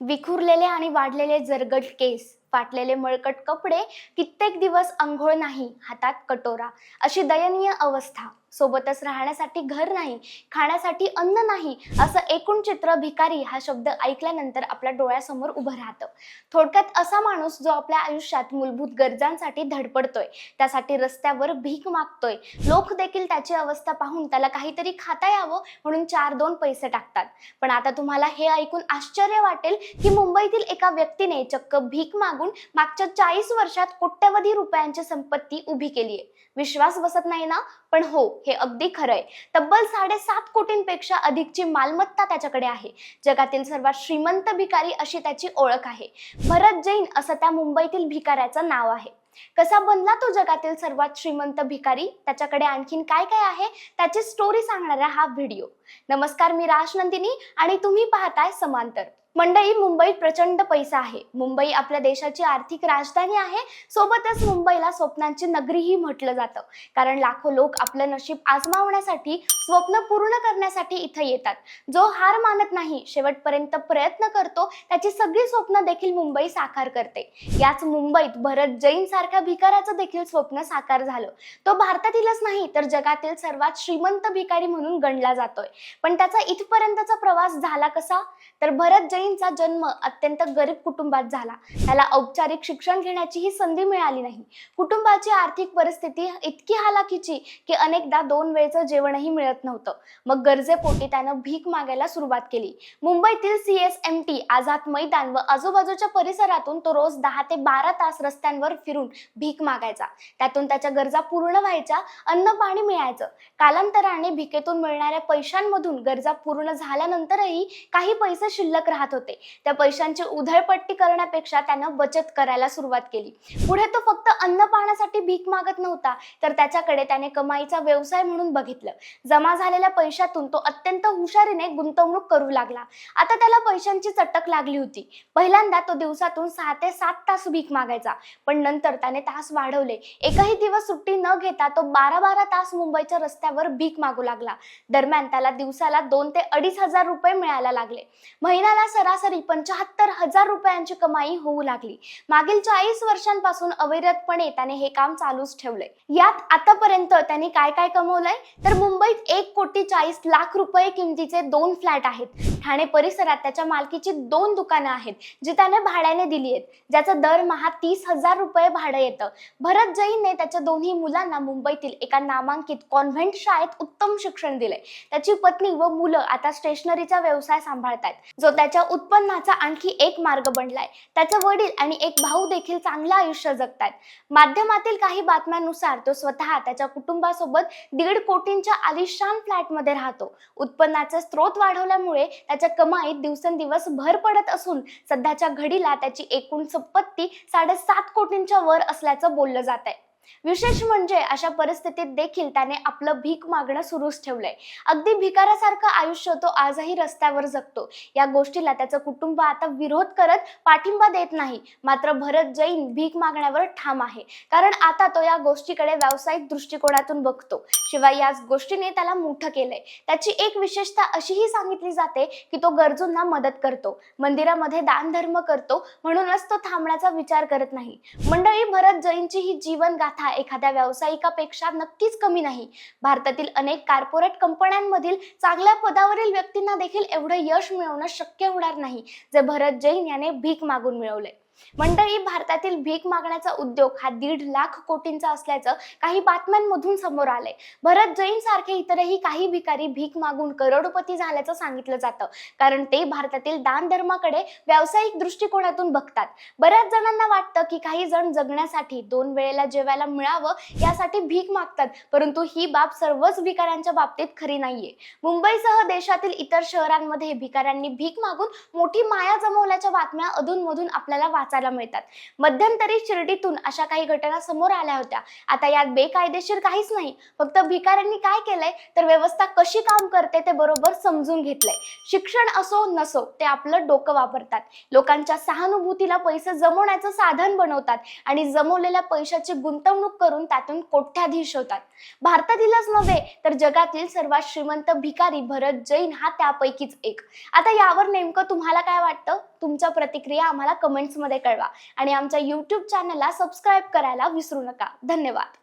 विखुरलेले आणि वाढलेले जरगट केस. फाटलेले मळकट कपडे कित्येक दिवस अंघोळ नाही हातात कटोरा. अशी दयनीय अवस्था. सोबतच राहण्यासाठी घर नाही खाण्यासाठी अन्न नाही असं एकूण चित्र भिकारी हा शब्द ऐकल्यानंतर आपल्या डोळ्यासमोर उभं राहतं. थोडक्यात असा माणूस जो आपल्या आयुष्यात मूलभूत गरजांसाठी धडपडतोय त्यासाठी रस्त्यावर भीक मागतोय. लोक देखील त्याची अवस्था पाहून त्याला काहीतरी खाता यावं म्हणून चार दोन पैसे टाकतात. पण आता तुम्हाला हे ऐकून आश्चर्य वाटेल की मुंबईतील एका व्यक्तीने चक्क भीक मागून मागच्या चाळीस वर्षात कोट्यवधी रुपयांची संपत्ती उभी केली आहे. विश्वास बसत नाही ना? पण हो हे अगदी खरंय तब्बल साडेसात कोटींपेक्षा अधिकची मालमत्ता त्याच्याकडे आहे. जगातील सर्वात श्रीमंत भिकारी अशी त्याची ओळख आहे. भरत जैन असं त्या मुंबईतील भिकाऱ्याचं नाव आहे. कसा बनला तो जगातील सर्वात श्रीमंत भिकारी? त्याच्याकडे आणखीन काय काय आहे? त्याची स्टोरी सांगणारा हा व्हिडिओ नमस्कार मी राज नंदिनी आणि तुम्ही पाहताय समांतर. मंडई मुंबईत प्रचंड पैसा आहे. मुंबई आपल्या देशाची आर्थिक राजधानी आहे. सोबतच मुंबईला स्वप्नांची नगरीही म्हटलं जातं. कारण लाखो लोक आपलं नशीब आजमावण्यासाठी स्वप्न पूर्ण करण्यासाठी इथं येतात. जो हार मानत नाही शेवटपर्यंत प्रयत्न करतो त्याची सगळी स्वप्न देखील मुंबई साकार करते. याच मुंबईत भरत जैन सारख्या भिकाऱ्याचं देखील स्वप्न साकार झालं. तो भारतातीलच नाही तर जगातील सर्वात श्रीमंत भिकारी म्हणून गणला जातोय. पण त्याचा इथपर्यंतचा प्रवास झाला कसा? तर भरत जैनचा जन्म अत्यंत गरीब कुटुंबात झाला. त्याला औपचारिक शिक्षण घेण्याची ही संधी मिळाली नाही. कुटुंबाची आर्थिक परिस्थिती इतकी हालाकीची की अनेकदा दोन वेळचं जेवणही मिळत नव्हतं. मग गरजेपोटी त्यानं भीक मागायला सुरुवात केली. मुंबईतील C S M T Azad Maidan व आजूबाजूच्या परिसरातून तो रोज दहा ते बारा तास रस्त्यांवर फिरून भीक मागायचा. त्यातून त्याच्या गरजा पूर्ण व्हायच्या अन्न पाणी मिळायचं. कालांतराने भिकेतून मिळणाऱ्या पैशांमधून गरजा पूर्ण झाल्यानंतरही काही पैसे शिल्लक राहत होते. त्या पैशांची उधळपट्टी करण्यापेक्षा त्यानं बचत करायला सुरुवात केली. पुढे तो फक्त अन्न पाण्यासाठी भीक मागत नव्हता तर त्याच्याकडे त्याने कमाईचा व्यवसाय म्हणून बघितलं. जमा झालेल्या पैशातून तो अत्यंत हुशारीने गुंतवणूक करू लागला. आता त्याला पैशांची चटक लागली होती. पहिल्यांदा तो दिवसातून सहा ते सात तास भीक मागायचा पण नंतर त्याने तास वाढवले. एकही दिवस सुट्टी न घेता तो बारा बारा तास मुंबईच्या रस्त्यावर भीक मागू लागला. दरम्यान त्याला दिवसाला दोन ते अडीच हजार रुपये मिळायला लागले. महिन्याला सरासरी पंचाहत्तर हजार रुपयांची कमाई होऊ लागली. मागील चाळीस वर्षांपासून अविरतपणे त्याने हे काम चालूच ठेवलंय. यात आतापर्यंत त्याने काय काय कमवलंय? तर मुंबईत एक कोटी चाळीस लाख रुपये किमतीचे दोन फ्लॅट आहेत. ठाणे परिसरात त्याच्या मालकीची दोन दुकानं आहेत जी त्याने भाड्याने दिली आहेत. ज्याचं दरमहा तीस हजार रुपये भाडं येतं. भरत जैनने त्याच्या दोन्ही मुलांना मुंबईतील एका नामांकित कॉन्व्हेंट शाळेत उत्तम शिक्षण दिले त्याची पत्नी व मुलं आता स्टेशनरीचा व्यवसाय सांभाळतायत. जो त्याच्या उत्पन्नाचा आणखी एक मार्ग बनलाय. त्याचे वडील आणि एक भाऊ देखील चांगलं आयुष्य जगतात माध्यमातील काही बातम्यांनुसार तो स्वतः त्याच्या कुटुंबासोबत दीड कोटींच्या आलिशान फ्लॅटमध्ये राहतो. उत्पन्नाचा स्रोत वाढवल्यामुळे त्याच्या कमाईत दिवसेंदिवस भर पडत असून सध्याच्या घडीला त्याची एकूण संपत्ती साडेसात कोटींच्या वर असल्याचं बोललं जात आहे विशेष म्हणजे अशा परिस्थितीत देखील त्याने आपलं भीक मागणं सुरूच ठेवलंय. अगदी भिकाऱ्यासारखं आयुष्य तो आजही रस्त्यावर जगतो. या गोष्टीला त्याचं कुटुंब आता विरोध करत पाठिंबा देत नाही. मात्र भरत जैन भीक मागण्यावर ठाम आहे. कारण आता तो या गोष्टीकडे व्यावसायिक दृष्टिकोनातून बघतो. शिवाय याच गोष्टीने त्याला मोठं केलंय. त्याची एक विशेषता अशीही सांगितली जाते की तो गरजूंना मदत करतो. मंदिरामध्ये दान धर्म करतो म्हणूनच तो थांबण्याचा विचार करत नाही. मंडळी भरत जैनची ही जीवन एखाद्या व्यावसायिकापेक्षा नक्कीच कमी नाही. भारतातील अनेक कॉर्पोरेट कंपन्यांमधील चांगल्या पदावरील व्यक्तींना देखील एवढं यश मिळवणं शक्य होणार नाही जे भरत जैन याने भीक मागून मिळवले. मंडळी भारतातील भीक मागण्याचा उद्योग हा दीड लाख कोटींचा असल्याचं काही बातम्यांमधून समोर आलंय. भरत जैन सारखे इतरही काही भिकारी भीक मागून करोडपती झाल्याचं सांगितलं जातं. कारण ते भारतातील दान धर्माकडे व्यावसायिक दृष्टिकोनातून बघतात. बऱ्याच जणांना वाटतं की काही जण जगण्यासाठी दोन वेळेला जेवायला मिळावं यासाठी भीक मागतात परंतु ही बाब सर्वच भिकाऱ्यांच्या बाबतीत खरी नाहीये. मुंबईसह देशातील इतर शहरांमध्ये भिकाऱ्यांनी भीक मागून मोठी माया जमवल्याच्या बातम्या अधूनमधून आपल्याला वाच वाचायला मिळतात. मध्यंतरी शिर्डीतून अशा काही घटना समोर आल्या होत्या. आता यात बेकायदेशीर काहीच नाही. फक्त भिकाऱ्यांनी काय केलंय? तर व्यवस्था कशी काम करते ते बरोबर समजून घेतलंय. शिक्षण असो नसो ते आपलं डोकं वापरतात. लोकांच्या सहानुभूतीला पैसे जमवण्याचं साधन बनवतात आणि जमवलेल्या पैशाची गुंतवणूक करून त्यातून कोट्याधीश होतात. भारतातीलच नव्हे तर जगातील सर्वात श्रीमंत भिकारी भरत जैन हा त्यापैकीच एक. आता यावर नेमकं तुम्हाला काय वाटतं? तुमच्या प्रतिक्रिया आम्हाला कमेंट्समध्ये कळवा. आणि आमच्या यूट्यूब चॅनलला सबस्क्राईब करायला विसरू नका. धन्यवाद.